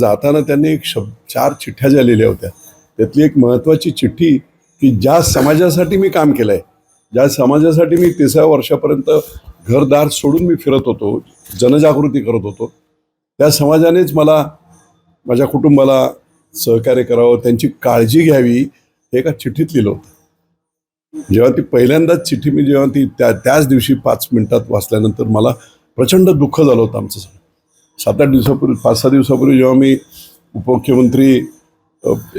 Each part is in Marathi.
जाताना त्यांनी एक शब्द चार चिठ्ठ्या ज्या लिहिल्या होत्या त्यातली एक महत्वाची चिठ्ठी की ज्या समाजासाठी मी काम केलंय ज्या समाजासाठी मी तिसऱ्या वर्षापर्यंत घरदार सोडून मी फिरत होतो जनजागृती करत होतो त्या समाजानेच मला माझ्या कुटुंबाला सहकार्य करावं त्यांची काळजी घ्यावी हे एका चिठ्ठीत लिहिलं होतं. जेव्हा ती पहिल्यांदाच चिठ्ठी मी जेव्हा ती त्या त्याच दिवशी पाच मिनिटात वाचल्यानंतर मला प्रचंड दुःख झालं होतं आमचं सगळं. सात आठ दिवसापूर्वी पाच सहा दिवसापूर्वी जेव्हा मी उपमुख्यमंत्री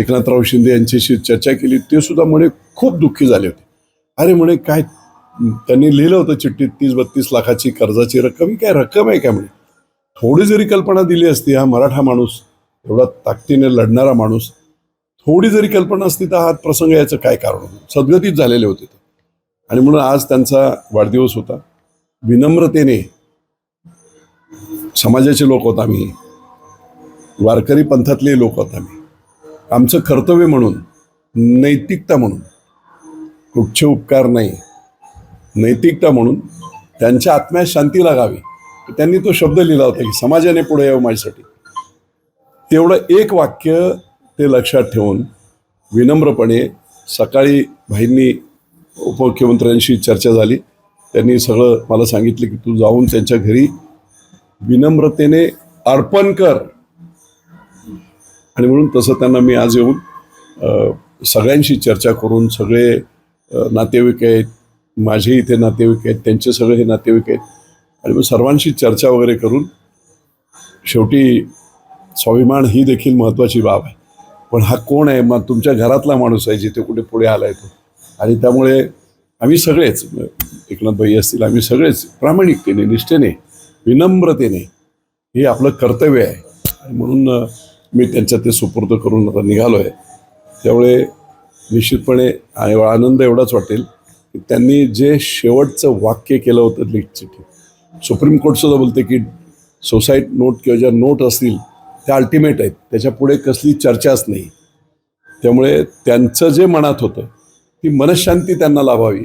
एकनाथराव शिंदे यांच्याशी चर्चा केली ते सुद्धा म्हणे खूप दुःखी झाले होते. अरे म्हणे काय त्यांनी लिहिलं होतं चिठ्ठीत तीस बत्तीस लाखाची कर्जाची रक्कम. ही काय रक्कम आहे काय म्हणे? थोडी जरी कल्पना दिली असती हा मराठा माणूस एवढा ताकदीने लढणारा माणूस थोडी जरी कल्पना असती तर हा प्रसंग याचं काय कारण होतं? सद्गतीत झालेले होते ते. आणि म्हणून आज त्यांचा वाढदिवस होता. विनम्रतेने समाजाचे लोक होत आम्ही. वारकरी पंथातले लोक होत आम्ही. आमचं कर्तव्य म्हणून नैतिकता म्हणून कुठचे उपकार नाही. नैतिकता म्हणून त्यांच्या आत्म्यात शांती लागावी. त्यांनी तो शब्द लिहिला होता की समाजाने पुढे यावं माझ्यासाठी. तेवढं एक वाक्य ते लक्षात ठेवून विनम्रपणे सकाळी भाईंनी उपमुख्यमंत्र्यांशी चर्चा झाली. त्यांनी सगळं मला सांगितलं की तू जाऊन त्यांच्या घरी विनम्रतेने अर्पण कर. आणि म्हणून तसं त्यांना मी आज येऊन सगळ्यांशी चर्चा करून सगळे नातेवाईक आहेत माझे इथे नातेवाईक आहेत त्यांचे सगळे हे नातेवाईक आहेत आणि मग सर्वांशी चर्चा वगैरे करून शेवटी स्वाभिमान ही देखील महत्त्वाची बाब आहे. पण हा कोण आहे? मग तुमच्या घरातला माणूस आहे जिथे कुठे पुढे आला आहे तो. आणि त्यामुळे आम्ही सगळेच एकनाथ भाई असतील आम्ही सगळेच प्रामाणिकतेने निष्ठेने विनम्रतेने हे आपलं कर्तव्य आहे. म्हणून मी त्यांच्या ते सुपूर्द करून आता निघालो आहे त्यामुळे निश्चितपणे आनंद एवढाच वाटेल की त्यांनी जे शेवटचं वाक्य केलं होतं लीग सुप्रीम कोर्टसुद्धा बोलते की सोसाईट नोट किंवा ज्या नोट असतील त्या अल्टिमेट आहेत. त्याच्या पुढे कसली चर्चाच नाही. त्यामुळे त्यांचं जे मनात होतं ती मनशांती त्यांना लाभावी.